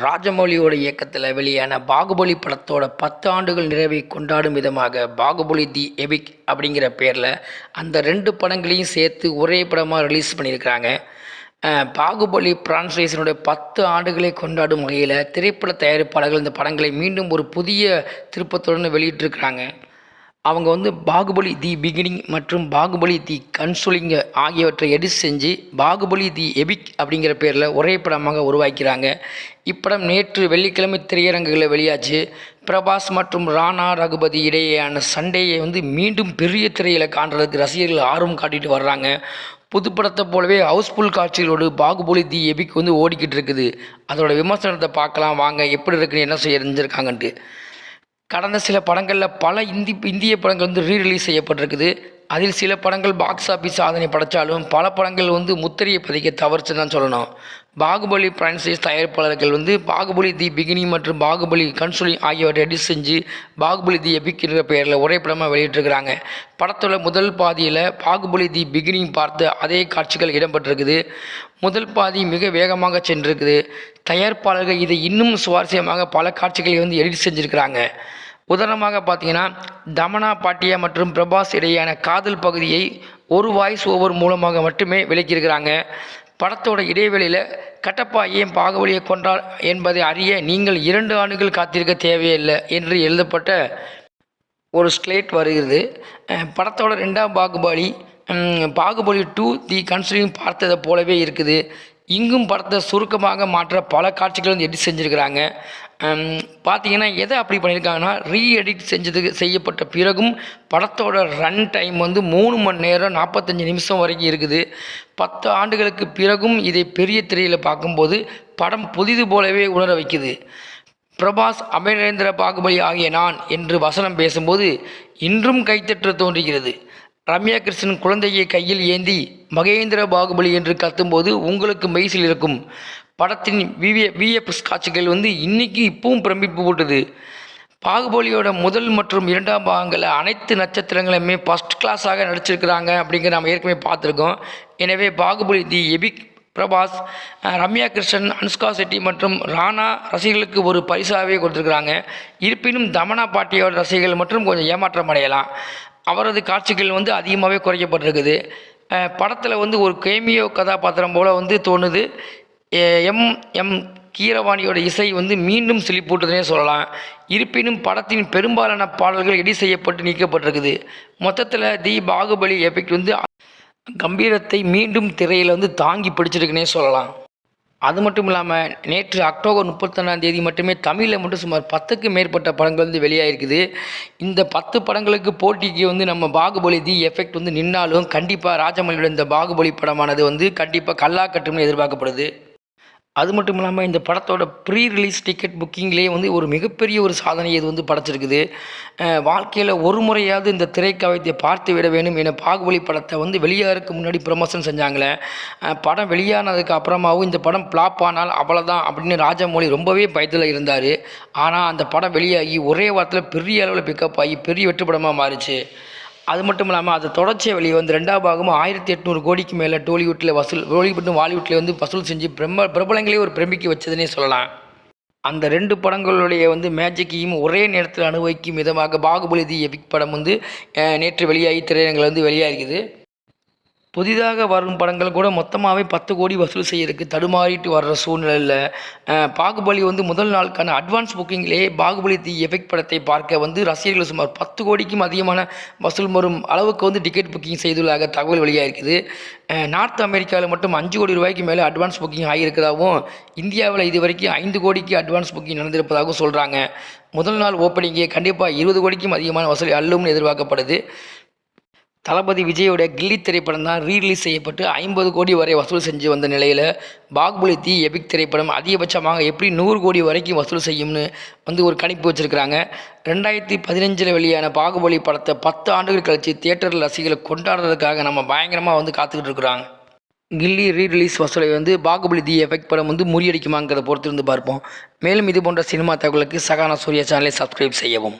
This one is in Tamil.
ராஜமௌலியோட இயக்கத்தில் வெளியான பாகுபலி படத்தோட பத்து ஆண்டுகள் நிறைவை கொண்டாடும் விதமாக பாகுபலி தி எபிக் அப்படிங்கிற பேரில் அந்த ரெண்டு படங்களையும் சேர்த்து ஒரே படமாக ரிலீஸ் பண்ணியிருக்கிறாங்க. பாகுபலி பிரான்சைஸினுடைய பத்து ஆண்டுகளை கொண்டாடும் வகையில் திரைப்பட தயாரிப்பாளர்கள் இந்த படங்களை மீண்டும் ஒரு புதிய திருப்பத்துடன் வெளியிட்டிருக்கிறாங்க. அவங்க வந்து பாகுபலி தி பிகினிங் மற்றும் பாகுபலி தி கன்சோலிங் ஆகியவற்றை எடிட் செஞ்சு பாகுபலி தி எபிக் அப்படிங்கிற பேரில் ஒரே படமாக உருவாக்கிறாங்க. இப்படம் நேற்று வெள்ளிக்கிழமை திரையரங்குகளில் வெளியாச்சு. பிரபாஸ் மற்றும் ராணா ரகுபதி இடையேயான சண்டையை வந்து மீண்டும் பெரிய திரையில் காண்றதுக்கு ரசிகர்கள் ஆர்வம் காட்டிட்டு வர்றாங்க. புதுப்படத்தை போலவே ஹவுஸ்ஃபுல் காட்சிகளோடு பாகுபலி தி எபிக் வந்து ஓடிக்கிட்டு இருக்குது. அதோட விமர்சனத்தை பார்க்கலாம். வாங்க எப்படி இருக்குன்னு என்ன செய்ய செஞ்சுருக்காங்கன்ட்டு கடந்த சில படங்களில் பல இந்தி இந்திய படங்கள் வந்து ரீரிலீஸ் செய்யப்பட்டிருக்குது. அதில் சில படங்கள் பாக்ஸ் ஆஃபீஸ் சாதனை படைத்தாலும் பல படங்கள் வந்து முத்திரையை பதிக்க தவறுச்சு தான் சொல்லணும். பாகுபலி பிரான்சைஸ் தயாரிப்பாளர்கள் வந்து பாகுபலி தி பிகினி மற்றும் பாகுபலி கன்சோலிங் ஆகியவற்றை எடிட் செஞ்சு பாகுபலி தி எபிக் என்ற பெயரில் ஒரே படமாக வெளியிட்டிருக்கிறாங்க. படத்தோட முதல் பாதியில் பாகுபலி தி பிகினி பார்த்த அதே காட்சிகள் இடம்பெற்றிருக்குது. முதல் பாதி மிக வேகமாக சென்றிருக்குது. தயாரிப்பாளர்கள் இதை இன்னும் சுவாரஸ்யமாக பல காட்சிகளை வந்து எடிட் செஞ்சுருக்கிறாங்க. உதாரணமாக பார்த்தீங்கன்னா தமனா பாட்டியா மற்றும் பிரபாஸ் இடையேயான காதல் பகுதியை ஒரு வாய்ஸ் ஓவர் மூலமாக மட்டுமே விளக்கியிருக்கிறாங்க. படத்தோட இடைவெளியில் கட்டப்பா ஏன் பாகுபலியை கொண்டார் என்பதை அறிய நீங்கள் இரண்டு ஆண்டுகள் காத்திருக்க தேவையில்லை என்று எழுதப்பட்ட ஒரு ஸ்லேட் வருகிறது. படத்தோட ரெண்டாம் Baahubali Baahubali two the conclusion பார்த்ததை போலவே இருக்குது. இங்கும் படத்தை சுருக்கமாக மாற்ற பல காட்சிகள் வந்து எடிட் செஞ்சுருக்கிறாங்க. பார்த்தீங்கன்னா எதை அப்படி பண்ணியிருக்காங்கன்னா ரீ எடிட் செஞ்சதுக்கு செய்யப்பட்ட பிறகும் படத்தோட ரன் டைம் வந்து மூணு மணி நேரம் நாற்பத்தஞ்சு நிமிஷம் வரைக்கும் இருக்குது. பத்து ஆண்டுகளுக்கு பிறகும் இதை பெரிய திரையில் பார்க்கும்போது படம் புதிது போலவே உணர வைக்குது. பிரபாஸ் அமரேந்திர பாகுபலி ஆகிய நான் என்று வசனம் பேசும்போது இன்றும் கைத்தற்ற தோன்றுகிறது. ரம்யா கிருஷ்ணன் குழந்தையை கையில் ஏந்தி மகேந்திர பாகுபலி என்று கத்தும்போது உங்களுக்கு மெய்சில் இருக்கும். படத்தின் விவிய விஎஃப்எஸ் காட்சிகள் வந்து இன்னைக்கு இப்பவும் பிரமிப்பு போட்டுது. பாகுபலியோட முதல் மற்றும் இரண்டாம் பாகங்களில் அனைத்து நட்சத்திரங்களுமே ஃபஸ்ட் கிளாஸாக நடிச்சிருக்கிறாங்க அப்படிங்கிற நம்ம ஏற்கனவே பார்த்துருக்கோம். எனவே பாகுபலி தி எபிக் பிரபாஸ் ரம்யா கிருஷ்ணன் அனுஷ்கா செட்டி மற்றும் ராணா ரசிகர்களுக்கு ஒரு பரிசாகவே கொடுத்துருக்குறாங்க. இருப்பினும் தமனா பாட்டியோட ரசிகர்கள் மற்றும் கொஞ்சம் ஏமாற்றம் அடையலாம். அவரது காட்சிகள் வந்து அதிகமாகவே குறைக்கப்பட்டிருக்குது. படத்தில் வந்து ஒரு கேமியோ கதாபாத்திரம் போல் வந்து தோணுது. எம் எம் கீரவாணியோட இசை வந்து மீண்டும் சிலிப்பூட்டுதுன்னே சொல்லலாம். இருப்பினும் படத்தின் பெரும்பாலான பாடல்கள் எடி செய்யப்பட்டு நீக்கப்பட்டிருக்குது. மொத்தத்தில் தி பாகுபலி எபிக் வந்து கம்பீரத்தை மீண்டும் திரையில் வந்து தாங்கி பிடிச்சிருக்குனே சொல்லலாம். அது மட்டும் இல்லாமல் நேற்று அக்டோபர் முப்பத்தொன்னாம் தேதி மட்டுமே தமிழில் மட்டும் சுமார் பத்துக்கு மேற்பட்ட படங்கள் வந்து வெளியாகிருக்குது இந்த பத்து படங்களுக்கு போட்டிக்கு வந்து நம்ம பாகுபலி தி எஃபெக்ட் வந்து நின்னாலும் கண்டிப்பாக ராஜமௌலியோட இந்த பாகுபலி படமானது வந்து கண்டிப்பாக கல்லா கட்டும்னு எதிர்பார்க்கப்படுது. அது மட்டும் இல்லாமல் இந்த படத்தோட ப்ரீ ரிலீஸ் டிக்கெட் புக்கிங்லேயே வந்து ஒரு மிகப்பெரிய ஒரு சாதனையை இது வந்து படைச்சிருக்குது. வாழ்க்கையில் ஒரு முறையாவது இந்த திரைக்காவியத்தை பார்த்து விட வேண்டும் என பாகுபலி படத்தை வந்து வெளியாகிறதுக்கு முன்னாடி ப்ரமோஷன் செஞ்சாங்களே. படம் வெளியானதுக்கு அப்புறமாவும் இந்த படம் ஃப்ளாப் ஆனால் அவ்வளோதான் அப்படின்னு ராஜமௌழி ரொம்பவே பயத்தில் இருந்தார். ஆனால் அந்த படம் வெளியாகி ஒரே வாரத்தில் பெரிய அளவில் பிக்கப் ஆகி பெரிய வெற்றி படமாக மாறிச்சு. அது மட்டும் இல்லாமல் அது தொடர்ச்சியாக வெளியே வந்து ரெண்டாவது பாகமும் ஆயிரத்தி எட்நூறு கோடிக்கு மேலே டோலிவுட்டில் வசூல் டோலிவுட்டும் வாலிவுட்டில் வந்து வசூல் செஞ்சு பிரம்ம பிரபலங்களே ஒரு பிரமிக்க வச்சதுன்னே சொல்லலாம். அந்த ரெண்டு படங்களுடைய வந்து மேஜிக்கையும் ஒரே நேரத்தில் அனுபவிக்கும் விதமாக பாகுபலி தி எபிக் படம் வந்து நேற்று வெளியாகி திரையரங்கில் வந்து வெளியாகிது புதிதாக வரும் படங்கள் கூட மொத்தமாகவே பத்து கோடி வசூல் செய்யறதுக்கு தடுமாறிட்டு வர்ற சூழ்நிலையில் பாகுபலி வந்து முதல் நாளுக்கான அட்வான்ஸ் புக்கிங்லேயே பாகுபலி தி எஃபெக்ட் படத்தை பார்க்க வந்து ரசிகர்கள் சுமார் பத்து கோடிக்கும் அதிகமான வசூல் வரும் அளவுக்கு வந்து டிக்கெட் புக்கிங் செய்துள்ளதாக தகவல் வெளியாக இருக்குது நார்த் அமெரிக்காவில் மட்டும் அஞ்சு கோடி ரூபாய்க்கு மேலே அட்வான்ஸ் புக்கிங் ஆகியிருக்கிறதாகவும் இந்தியாவில் இது வரைக்கும் ஐந்து கோடிக்கு அட்வான்ஸ் புக்கிங் நடந்திருப்பதாகவும் சொல்கிறாங்க முதல் நாள் ஓப்பனிங்கே கண்டிப்பாக இருபது கோடிக்கும் அதிகமான வசூல் அள்ளும்னு எதிர்பார்க்கப்படுது. தளபதி விஜயோட கில்லி திரைப்படம் தான் ரீரிலீஸ் செய்யப்பட்டு ஐம்பது கோடி வரை வசூல் செஞ்சு வந்த நிலையில் பாகுபலி தி எபிக் திரைப்படம் அதிகபட்சமாக எப்படி நூறு கோடி வரைக்கும் வசூல் செய்யும்னு வந்து ஒரு கணிப்பு வச்சுருக்கிறாங்க. ரெண்டாயிரத்தி பதினஞ்சில் வெளியான பாகுபலி படத்தை பத்து ஆண்டுகள் கழித்து தியேட்டர் ரசிகர்களை கொண்டாடுறதுக்காக நம்ம பயங்கரமாக வந்து காத்துக்கிட்டு இருக்கிறாங்க. கில்லி ரீ ரிலீஸ் வசூலை வந்து பாகுபலி தி எஃபெக்ட் படம் வந்து முறியடிக்குமாங்கிறத பொறுத்திருந்து பார்ப்போம். மேலும் இது போன்ற சினிமா தகவலுக்கு சகானா சூர்யா சேனலை சப்ஸ்கிரைப் செய்யவும்.